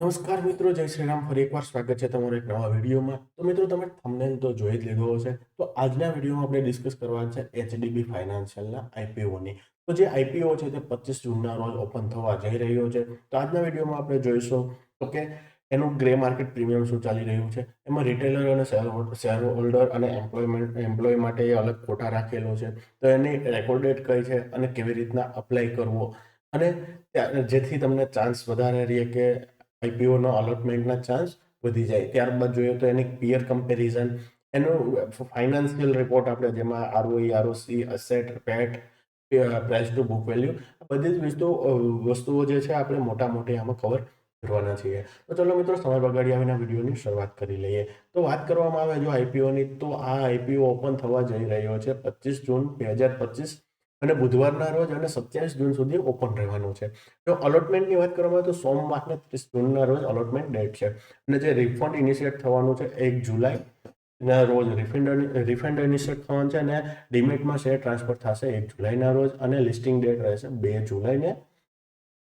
નમસ્કાર મિત્રો, જય શ્રી રામ. ફરી એકવાર સ્વાગત છે તમારો એક નવા વિડીયોમાં. તો મિત્રો, તમે થંબનેલ તો જોઈ જ લીધો હશે. તો આજના વિડીયોમાં આપણે ડિસ્કસ કરવાનું છે એચડીબી ફાઇનાન્શિયલના આઈપીઓની તો જે આઈપીઓ છે તે પચીસ જૂનના રોજ ઓપન થવા જઈ રહ્યો છે. તો આજના વિડીયોમાં આપણે જોઈશું, તો કે એનું ગ્રે માર્કેટ પ્રીમિયમ શું ચાલી રહ્યું છે? એમાં રિટેલર અને શેર શેર હોલ્ડર અને એમ્પ્લોયમેન્ટ એમ્પ્લોય માટે એ અલગ કોટા રાખેલો છે. તો એની રેકોર્ડ કઈ છે અને કેવી રીતના અપ્લાય કરવો? અને જેથી તમને ચાન્સ વધારે રહે કે આઈપીઓનો અલોટમેન્ટના ચાન્સ વધી જાય. ત્યારબાદ જોઈએ તો એની પિયર કમ્પેરિઝન એનું ફાઇનાન્શિયલ રિપોર્ટ આપણે જેમાં ROE ROC asset PAT price to book value બધી જ વિસ્તુ, વસ્તુઓ જે છે આપણે મોટા મોટી આમાં કવર કરવાના છીએ. તો ચલો મિત્રો, સમય બગાડી આવીને વિડીયોની શરૂઆત કરી લઈએ. તો વાત કરવામાં આવે જો આઈપીઓની તો આ આઈપીઓ ઓપન થવા જઈ રહ્યો છે પચીસ જૂન બે હજાર પચીસ અને બુધવારના રોજ અને સત્યાવીસ જૂન સુધી ઓપન રહેવાનું છે. જો અલોટમેન્ટની વાત કરવામાં આવે તો સોમવારને ત્રીસ જૂનના રોજ અલોટમેન્ટ ડેટ છે. અને જે રિફંડ ઇનિશિયેટ થવાનું છે એક જુલાઈ, ના રોજ રિફંડ રિફંડ ઇનિશિયેટ થવાનું છે અને ડિમેટમાં શેર ટ્રાન્સફર થશે એક જુલાઈના રોજ અને લિસ્ટિંગ ડેટ રહેશે બે જુલાઈને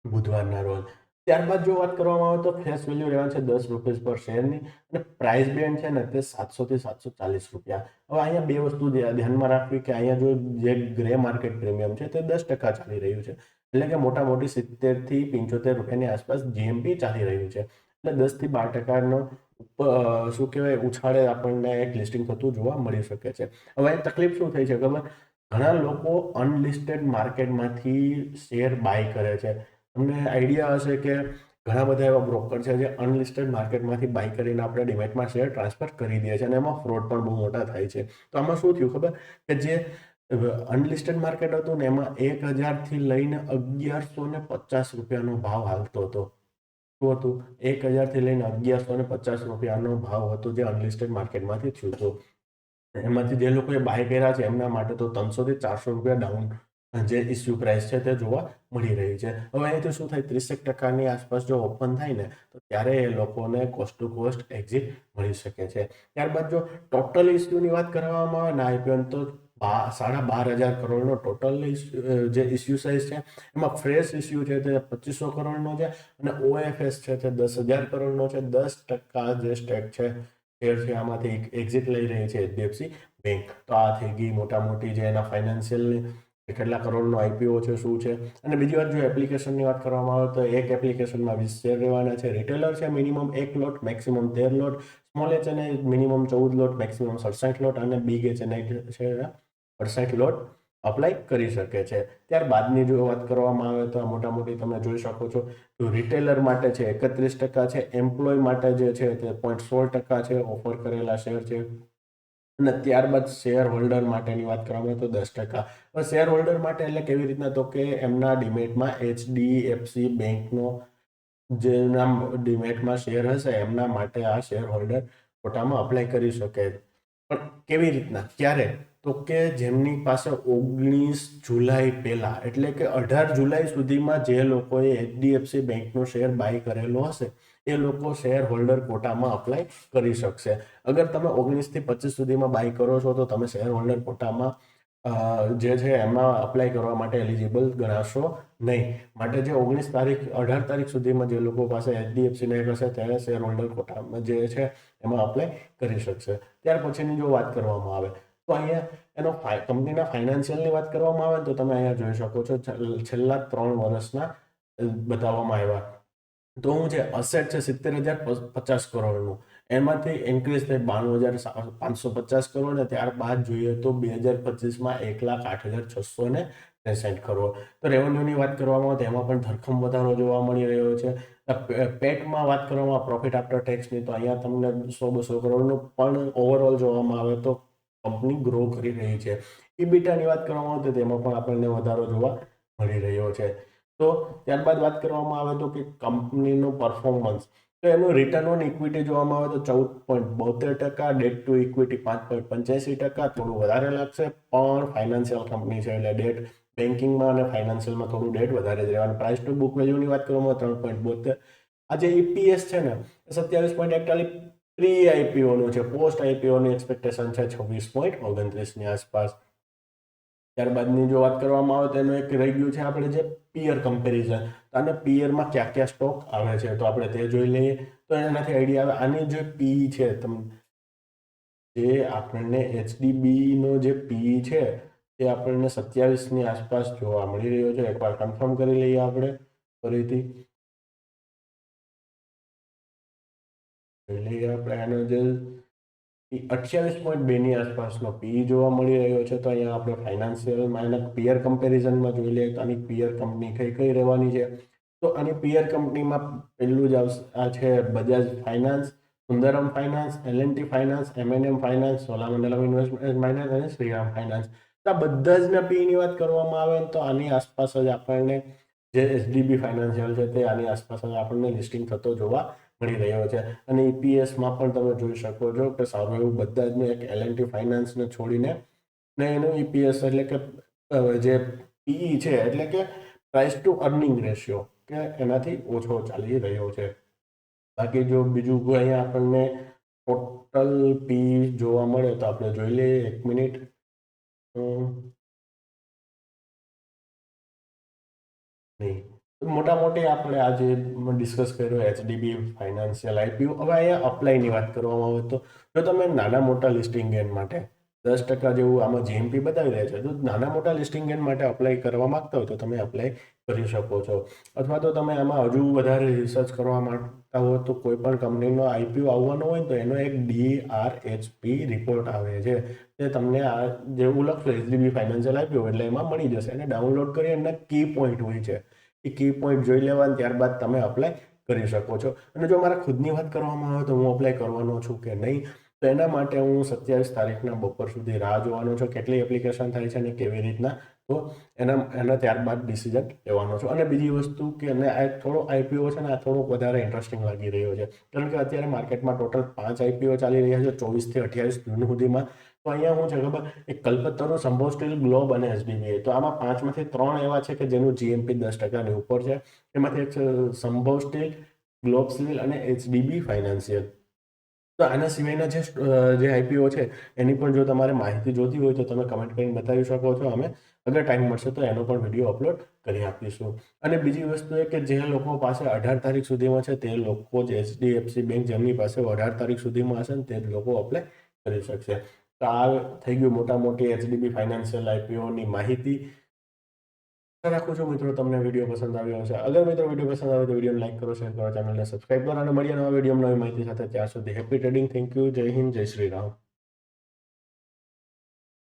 બુધવારના રોજ. ત્યારબાદ જો વાત કરવામાં આવે તો ફેસ વેલ્યુ રહેવાનું છે દસ રૂપીસ પર શેરની અને પ્રાઇસ બેન્ડ છે ને તે સાતસો થી સાતસો ચાલીસ રૂપિયા. હવે અહીંયા બે વસ્તુ ધ્યાનમાં રાખવી કે અહીંયા જો જે ગ્રે માર્કેટ પ્રીમિયમ છે તે દસ ટકા ચાલી રહ્યું છે. એટલે કે મોટા મોટી સિત્તેરથી પંચોતેર રૂપિયાની આસપાસ જીએમપી ચાલી રહ્યું છે. એટલે દસથી બાર ટકાનો શું કહેવાય, ઉછાળે આપણને એક લિસ્ટિંગ થતું જોવા મળી શકે છે. હવે તકલીફ શું થઈ છે ખબર? ઘણા લોકો અનલિસ્ટેડ માર્કેટમાંથી શેર બાય કરે છે. તમને આઈડિયા હશે કે ઘણા બધા એવા બ્રોકર છે જે અનલિસ્ટેડ માર્કેટમાંથી બાય કરીને આપણે ડિમેટમાં શેર ટ્રાન્સફર કરી દે છે અને એમાં ફ્રોડ પણ બહુ મોટા થાય છે. તો આમાં શું થયું ખબર? કે જે અનલિસ્ટેડ માર્કેટ હતું ને એમાં એક હજારથી લઈને અગિયારસો ને પચાસ રૂપિયાનો ભાવ હાલતો હતો. શું હતું? એક હજારથી લઈને અગિયારસો ને પચાસ રૂપિયાનો ભાવ હતો જે અનલિસ્ટેડ માર્કેટમાંથી થયું હતું. એમાંથી જે લોકોએ બાય કર્યા છે એમના માટે તો ત્રણસોથી ચારસો રૂપિયા ડાઉન જે ઇસ્યુ પ્રાઇસ છે તે જોવા મળી રહી છે. હવે અહીંથી શું થાય? ત્રીસેક ટકાની આસપાસ જો ઓપન થાય ને, તો ત્યારે એ લોકોને કોસ્ટ ટુ કોસ્ટ એક્ઝિટ મળી શકે છે. ત્યારબાદ જો ટોટલ ઇસ્યુની વાત કરવામાં આવે ને આઈપીએમ તો સાડા બાર હજાર કરોડનો ટોટલ જે ઇસ્યુ સાઇઝ છે, એમાં ફ્રેશ ઇસ્યુ છે તે પચીસો કરોડનો છે અને ઓએફએસ છે તે દસ હજાર કરોડનો છે. દસ ટકા જે સ્ટેક છે શેર છે, આમાંથી એક્ઝિટ લઈ રહી છે એચડીએફસી બેંક તો આ થઈ ગઈ મોટા મોટી જે એના કેટલા કરોડનો આઈપીઓ છે, શું છે? અને બીજી વાત, જો એપ્લિકેશનની વાત કરવામાં આવે તો એક એપ્લિકેશનમાં વીસ શેર રહેવાના છે. રિટેલર છે, મિનિમમ એક લોટ, મેક્સિમમ તેર લોટ. સ્મોલ એચ અને મિનિમમ ચૌદ લોટ, મેક્સિમમ સડસઠ લોટ અને બિગ એચ એને છે અડસઠ લોટ અપ્લાય કરી શકે છે. ત્યારબાદની જો વાત કરવામાં આવે તો મોટા મોટી તમે જોઈ શકો છો તો રિટેલર માટે છે એકત્રીસ ટકા છે, એમ્પ્લોય માટે જે છે તે પોઈન્ટ સોળ ટકા છે, ઓફર કરેલા શેર છે. અને ત્યારબાદ શેર હોલ્ડર માટેની વાત કરવામાં તો દસ ટકા. હવે શેર હોલ્ડર માટે એટલે કેવી રીતના? તો કે એમના ડિમેટમાં એચડીએફસી બેંકનો જેના ડિમેટમાં શેર હશે, એમના માટે આ શેર હોલ્ડર કોટામાં અપ્લાય કરી શકે. પણ કેવી રીતના? ક્યારે? તો કે જેમની પાસે ઓગણીસ જુલાઈ પહેલા, એટલે કે અઢાર જુલાઈ સુધીમાં જે લોકોએ એચડીએફસી બેંકનો શેર બાય કરેલો હશે એ લોકો શેર હોલ્ડર કોટામાં અપ્લાય કરી શકશે. અગર તમે ઓગણીસથી પચીસ સુધીમાં બાય કરો છો, તો તમે શેર હોલ્ડર કોટામાં જે છે એમાં અપ્લાય કરવા માટે એલિજિબલ ગણાશો નહીં. માટે જે ઓગણીસ તારીખ, અઢાર તારીખ સુધીમાં જે લોકો પાસે એચડીએફસીને હશે ત્યારે શેર હોલ્ડર કોટામાં જે છે એમાં અપ્લાય કરી શકશે. ત્યાર પછીની જો વાત કરવામાં આવે, તો અહીંયા એનો કંપનીના ફાઇનાન્શિયલની વાત કરવામાં આવે તો તમે અહીંયા જોઈ શકો છો છેલ્લા ત્રણ વર્ષના બતાવવામાં આવ્યા. તો હું જે અસેટ છે સિત્તેર હજાર પચાસ કરોડનું, એમાંથી ઇન્ક્રીઝ થઈ બાણું હજાર પાંચસો પચાસ કરોડ અને ત્યારબાદ જોઈએ તો બે હજાર પચીસમાં એક લાખ આઠ હજાર છસો ને ત્રેસઠ કરોડ. તો રેવન્યુની વાત કરવામાં આવે એમાં પણ ધરખમ વધારો જોવા મળી રહ્યો છે. પેટમાં વાત કરવામાં પ્રોફિટ આફ્ટર ટેક્સની તો અહીંયા તમને સો બસો કરોડનું પણ ઓવરઓલ જોવામાં આવે તો કંપની ગ્રો કરી રહી છે. ઈબીટાની વાત કરવામાં આવે તો તેમાં પણ આપણને વધારો જોવા મળી રહ્યો છે. તો ત્યારબાદ વાત કરવામાં આવે તો કે કંપનીનું પરફોર્મન્સ તો એનું રિટર્ન ઓન ઇક્વિટી જોવામાં આવે તો ચૌદ પોઈન્ટ બોતેર ટકા ડેટ ટુ ઇક્વિટી પાંચ પોઈન્ટ પંચ્યાસી ટકા, થોડું વધારે લાગશે, પણ ફાઇનાન્શિયલ કંપની છે એટલે ડેટ બેન્કિંગમાં અને ફાઇનાન્શિયલમાં થોડું ડેટ વધારે જ રહેવાનું. પ્રાઇસ ટુ બુક વેલ્યુની વાત કરવામાં ત્રણ પોઈન્ટ બોતેર. આ જે ઈપીએસ છે ને સત્યાવીસ પોઈન્ટ એકતાલીસ પ્રી આઈપીઓનું છે પોસ્ટ આઈપીઓની એક્સપેક્ટેશન છે છવ્વીસ પોઈન્ટ ઓગણત્રીસની આસપાસ. ત્યારબાદની જો વાત કરવામાં આવે તો એનું એક રહી ગયું છે આપણે જે પિયર કમ્પેરિઝન તો આને પિયરમાં ક્યાં ક્યાં સ્ટોક આવે છે? તો આપણે તે જોઈ લઈએ. તો એનાથી આઈડિયા આવે. આની જે પી છે તમ, જે આપણને એચડીબીનો જે પી છે, તે આપણને સત્યાવીસની આસપાસ જોવા મળી રહ્યો છે. એકવાર કન્ફર્મ કરી લઈએ આપણે ફરીથી. લઈએ આપણે આનો જે અઠ્યાવીસ પોઈન્ટ બેની આસપાસનો પી જોવા મળી રહ્યો છે. તો અહીંયા આપણે ફાઇનાન્શિયલ એના પિયર કમ્પેરિઝનમાં જોઈ લઈએ તો આની પિયર કંપની કઈ કઈ રહેવાની છે. તો આની પિયર કંપનીમાં પહેલું જ આ છે Bajaj finance Sundaram finance LNT finance MNM finance Cholamandalam investment finance અને શ્રીરામ ફાઇનાન્સ આ બધા જ ના પીની વાત કરવામાં આવે તો આની આસપાસ જ આપણને જે એચડીબી ફાઇનાન્શિયલ છે તે આની આસપાસ જ આપણને લિસ્ટિંગ થતો જોવા મળી રહ્યો છે. અને ઈપીએસમાં પણ તમે જોઈ શકો છો કે સારું એવું બધા જ એક એલએનટી ફાઇનાન્સને છોડીને ને એનું ઈપીએસ એટલે કે જે પીઈ છે એટલે કે પ્રાઇસ ટુ અર્નિંગ રેશિયો કે એનાથી ઓછો ચાલી રહ્યો છે. બાકી જો બીજું અહીંયા આપણને ટોટલ પી જોવા મળે તો આપણે જોઈ લઈએ એક મિનિટ. નહીં. મોટા મોટી આપણે આજે ડિસ્કસ કર્યું એચડીબી ફાઇનાન્શિયલ આઈપીઓ હવે અહીંયા અપ્લાયની વાત કરવામાં આવે તો, જો તમે નાના મોટા લિસ્ટિંગ ગેન માટે દસ ટકા જેવું આમાં જીએમપી બતાવી રહ્યા છે, તો નાના મોટા લિસ્ટિંગ ગેન માટે અપ્લાય કરવા માગતા હોય તો તમે અપ્લાય કરી શકો છો. અથવા તો તમે આમાં હજુ વધારે રિસર્ચ કરવા માંગતા હો તો કોઈ પણ કંપનીનો આઈપીઓ આવવાનો હોય તો એનો એક ડી આર એચપી રિપોર્ટ આવે છે. તે તમને આ જેવું લખશો એચડીબી ફાઇનાન્શિયલ આઈપીઓ એટલે એમાં મળી જશે. અને ડાઉનલોડ કરી એના કી પોઈન્ટ હોય છે. એ કી પોઈન્ટ જોઈ લેવા ત્યારબાદ તમે અપ્લાય કરી શકો છો. અને જો મારા ખુદની વાત કરવામાં આવે તો હું અપ્લાય કરવાનો છું કે નહીં, તો એના માટે હું સત્યાવીસ તારીખના બપોર સુધી રાહ જોવાનો છું, કેટલી એપ્લિકેશન થાય છે અને કેવી રીતના. તો એના એના ત્યારબાદ ડિસિઝન લેવાનો છું. અને બીજી વસ્તુ કે અને આ થોડો આઈપીઓ છે ને, આ થોડોક વધારે ઇન્ટરેસ્ટિંગ લાગી રહ્યો છે. કારણ કે અત્યારે માર્કેટમાં ટોટલ પાંચ આઈપીઓ ચાલી રહ્યા છે ચોવીસથી અઠ્યાવીસ જૂન સુધીમાં. તો અહીંયા હું છે ખબર? એક કલકત્તાનો સંભવ સ્ટીલ ગ્લોબ અને એસબીબીએ તો આમાં પાંચમાંથી ત્રણ એવા છે કે જેનું જીએમપી દસ ટકાની ઉપર છે. એમાંથી એક છે સંભવ સ્ટીલ ગ્લોબ સ્ટીલ અને એચડીબી ફાઇનાન્શિયલ તો આના સિવાયના જે જે આઈપીઓ છે, એની પણ જો તમારે માહિતી જોતી હોય તો તમે કમેન્ટ કરીને બતાવી શકો છો. અમે અગર ટાઈમ મળશે તો એનો પણ વીડિયો અપલોડ કરી આપીશું. અને બીજી વસ્તુ એ કે જે લોકો પાસે અઢાર તારીખ સુધીમાં છે, તે લોકો જ એચડીએફસી બેંક જેમની પાસે અઢાર તારીખ સુધીમાં હશે ને તે લોકો અપ્લાય કરી શકશે. તો આ થઈ ગયું મોટા મોટી એચડીબી ફાઇનાન્શિયલ આઈપીઓની માહિતી. રાખું છું મિત્રો તમને વીડિયો પસંદ આવ્યો હશે. અગર મિત્રો વીડિયો પસંદ આવે તો વિડીયોને લાઈક કરો, શેર કરો, ચેનલને સબસ્ક્રાઈબ કરો અને મળીએ નવા વીડિયો નવી માહિતી સાથે. ત્યાં સુધી હેપી ટ્રેડિંગ. Thank you. જય હિન્દ, જય શ્રી રામ.